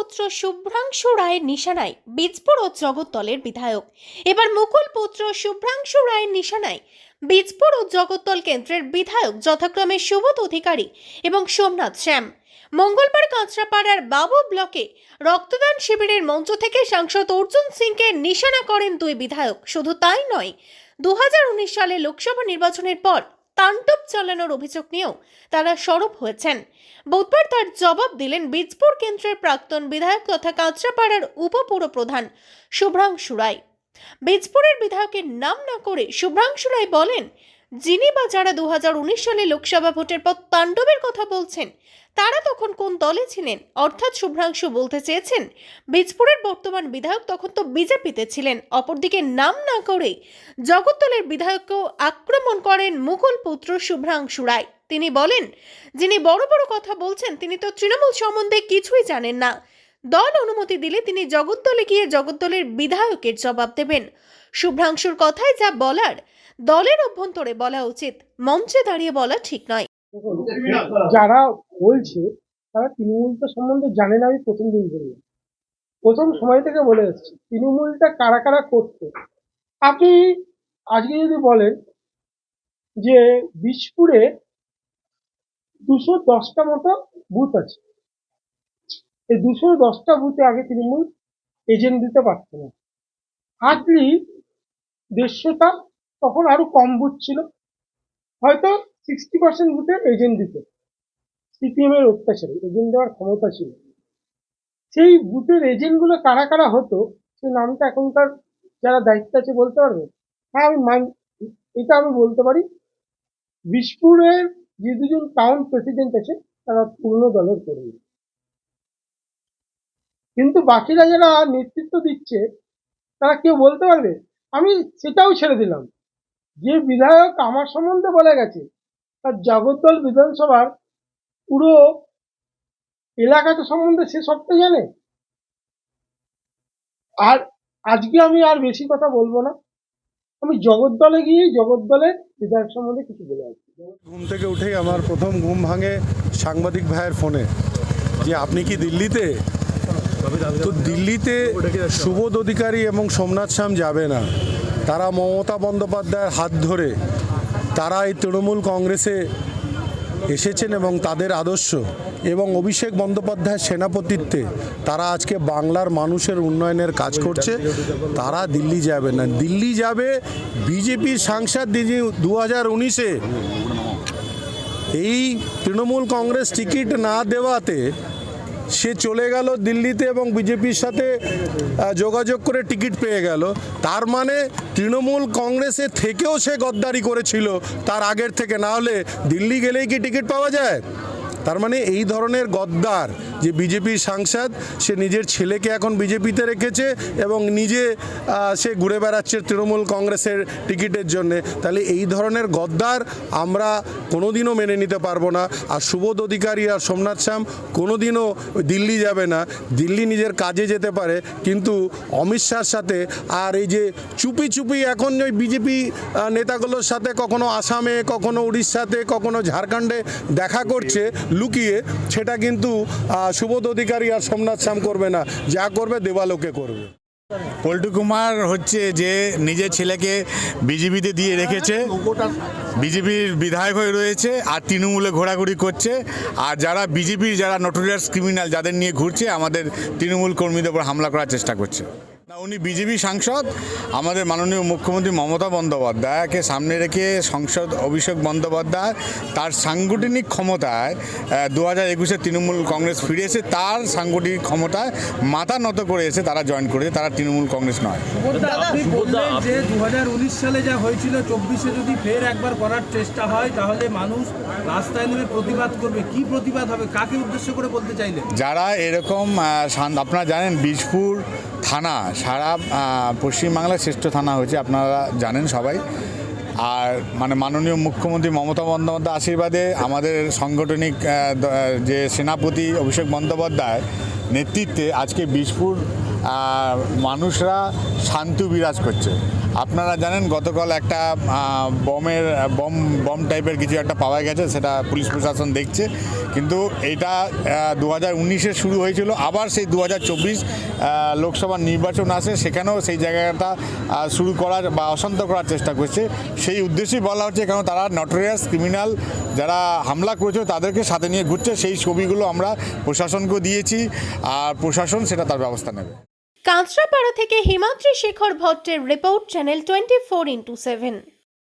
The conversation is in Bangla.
পুত্র শুভ্রাংশু রায়ের নিশানায় বীজপুর ও জগদ্দলের বিধায়ক। এবার মুকুল পুত্র শুভ্রাংশু রায়ের নিশানায় বীজপুর ও জগদ্দল কেন্দ্রের বিধায়ক যথাক্রমে সুবোধ অধিকারী এবং সোমনাথ শ্যাম। মঙ্গলবার কাঁচরাপাড়ার বাবু ব্লকে রক্তদান শিবিরের মঞ্চ থেকে সাংসদ অর্জুন সিংকে নিশানা করেন দুই বিধায়ক। শুধু তাই নয় দু সালে লোকসভা নির্বাচনের পর তাণ্ডব চালানোর অভিযোগ নিয়েও তারা সরব হয়েছেন। বুধবার তার জবাব দিলেন বীজপুর কেন্দ্রের প্রাক্তন বিধায়ক তথা কাঁচরাপাড়ার উপপুর প্রধান শুভ্রাংশু রায়। বীজপুরের বিধায়কের নাম না করে শুভ্রাংশু রায় বলেন যিনি বা যারা দু হাজার উনিশ সালে লোকসভা ভোটের পর তাণ্ডবের কথা বলছেন, তারা তখন কোন দলে ছিলেন? অর্থাৎ শুভ্রাংশু বলতে চেয়েছেন, বীজপুরের বর্তমান বিধায়ক তখন তো বিজেপিতে ছিলেন, অপরদিকে নাম না করে জগদ্দলের বিধায়ককেও আক্রমণ করেন মুকুল পুত্র শুভ্রাংশু রায়। তিনি বলেন, যিনি বড় বড় কথা বলছেন, তিনি তো তৃণমূল সম্বন্ধে কিছুই জানেন না। দল অনুমতি দিলে তিনি জগদ্দলে গিয়ে জগদ্দলের বিধায়কের জবাব দেবেন। শুভ্রাংশুর কথায় যা বলার, দলের অভ্যন্তরে বলা উচিত, মঞ্চে দাঁড়িয়ে বলা ঠিক নয়। যারা বলছে, তারা তৃণমূলটা সম্বন্ধে জানে না আমি প্রথম দিন বললাম। প্রথম সময় থেকে বলে এসেছি, তৃণমূলটা কারা কারা করতো? আপনি আজকে যদি বলেন যে বিষপুরে দুশো দশটা মতো বুথ আছে এই দুশো দশটা বুথে আগে তৃণমূল এজেন্ট দিতে পারতো না। হার্ডলি দেড়শোটা, তখন আরও কম বুথ ছিল। হয়তো সিক্সটি পার্সেন্ট বুথে এজেন্ট দিত। সিপিএম এর অত্যাচারে এজেন্ট দেওয়ার ক্ষমতা ছিল। সেই বুথের এজেন্টগুলো কারা কারা হতো, সেই নামটা এখনকার যারা দায়িত্ব আছে বলতে পারবে? হ্যাঁ আমি মান, এটা আমি বলতে পারি। বিশপুরের যে দুজন টাউন প্রেসিডেন্ট আছে, তারা পূর্ণ দলের কর্মী। কিন্তু বাকিরা যারা নেতৃত্ব দিচ্ছে, তারা কেউ বলতে পারবে? আমি সেটাও ছেড়ে দিলাম। যে বিধায়ক আমার সম্বন্ধে বলে গেছে, তার জগদ্দল বিধানসভার পুরো এলাকাটা সম্বন্ধে সে সবটা জানে। আর আজকে আমি আর বেশি কথা বলব না। আমি জগদ্দলে গিয়ে জগদ্দলের বিধায়ক সম্বন্ধে কিছু বলে আসছি। ঘুম থেকে উঠেই আমার প্রথম ঘুম ভাঙে সাংবাদিক ভাইয়ের ফোনে যে, আপনি কি দিল্লিতে তো দিল্লিতে সুবোধ অধিকারী এবং সোমনাথ শ্যাম যাবে না। তারা মমতা বন্দ্যোপাধ্যায়ের হাত ধরে তারা এই তৃণমূল কংগ্রেসে এসেছেন এবং তাদের আদর্শ এবং অভিষেক বন্দ্যোপাধ্যায়ের সেনাপতিত্বে তারা আজকে বাংলার মানুষের উন্নয়নের কাজ করছে। তারা দিল্লি যাবে না। দিল্লি যাবে বিজেপির সাংসদ যিনি দু হাজার উনিশে। এই তৃণমূল কংগ্রেস টিকিট না দেওয়াতে সে চলে গেল দিল্লিতে এবং বিজেপির সাথে যোগাযোগ করে টিকিট পেয়ে গেল। তার মানে তৃণমূল কংগ্রেসে থেকেও সে গদ্দারি করেছিল তার আগের থেকে। না হলে দিল্লি গেলেই কি টিকিট পাওয়া যায়? তার মানে এই ধরনের গদ্দার যে বিজেপির সাংসদ, সে নিজের ছেলেকে এখন বিজেপিতে রেখেছে এবং নিজে সে ঘুরে বেড়াচ্ছে তৃণমূল কংগ্রেসের টিকিটের জন্যে। তাহলে এই ধরনের গদ্দার আমরা কোনোদিনও মেনে নিতে পারব না। আর সুবোধ অধিকারী আর সোমনাথ শ্যাম কোনোদিনও দিল্লি যাবে না। দিল্লি নিজের কাজে যেতে পারে, কিন্তু অমিত শাহর সাথে আর এই যে চুপি চুপি এখন ওই বিজেপি নেতাগুলোর সাথে কখনো আসামে, কখনো উড়িষ্যাতে, কখনো ঝাড়খণ্ডে দেখা করছে লুকিয়ে সেটা কিন্তু সুবোধ অধিকারী আর সোমনাথ শ্যাম করবে না। যা করবে দেবালোকে করবে। পল্টু কুমার হচ্ছে যে নিজের ছেলেকে বিজেপিতে দিয়ে রেখেছে। বিজেপির বিধায়ক হয়ে রয়েছে আর তৃণমূলে ঘোরাঘুরি করছে। আর যারা বিজেপির, যারা নোটোরিয়াস ক্রিমিনাল যাদের নিয়ে ঘুরছে, আমাদের তৃণমূল কর্মীদের উপর হামলা করার চেষ্টা করছে। না উনি বিজেপি সাংসদ আমাদের মাননীয় মুখ্যমন্ত্রী মমতা বন্দ্যোপাধ্যায়কে সামনে রেখে সংসদ অভিষেক বন্দ্যোপাধ্যায় তার সাংগঠনিক ক্ষমতায় দু হাজার একুশে তৃণমূল কংগ্রেস ফিরে এসে তার সাংগঠনিক ক্ষমতায় মাথা নত করে এসে তারা জয়েন করেছে তারা তৃণমূল কংগ্রেস নয়। যে দু হাজার উনিশ সালে যা হয়েছিল চব্বিশে যদি ফের একবার করার চেষ্টা হয় তাহলে মানুষ রাস্তায় নেমে প্রতিবাদ করবে। কি প্রতিবাদ হবে? কাকে উদ্দেশ্য করে বলতে চাইলেন? যারা এরকম আপনারা জানেন বীজপুর থানা, সারা পশ্চিমবাংলার শ্রেষ্ঠ থানা হয়েছে, আপনারা জানেন সবাই। আর মানে মাননীয় মুখ্যমন্ত্রী মমতা বন্দ্যোপাধ্যায় আশীর্বাদে আমাদের সাংগঠনিক যে সেনাপতি অভিষেক বন্দ্যোপাধ্যায় নেতৃত্বে আজকে বিষপুর মানুষরা শান্তি বিরাজ করছে। আপনারা জানেন, গতকাল একটা বমের, বম বম টাইপের কিছু একটা পাওয়া গেছে, সেটা পুলিশ প্রশাসন দেখছে। কিন্তু এটা দু হাজার উনিশে শুরু হয়েছিল, আবার সেই দু হাজার চব্বিশ লোকসভা নির্বাচন আসে, সেখানেও সেই জায়গাটা শুরু করার বা অশান্ত করার চেষ্টা করছে। সেই উদ্দেশ্যেই বলা হচ্ছে কারণ তারা নটোরিয়াস ক্রিমিনাল যারা হামলা করেছে, তাদেরকে সাথে নিয়ে ঘুরছে, সেই ছবিগুলো আমরা প্রশাসনকে দিয়েছি, আর প্রশাসন সেটা তার ব্যবস্থা নেবে। কাঁচরাপাড়া থেকে Himadri Shekhar ভট্টের report channel twenty four into seven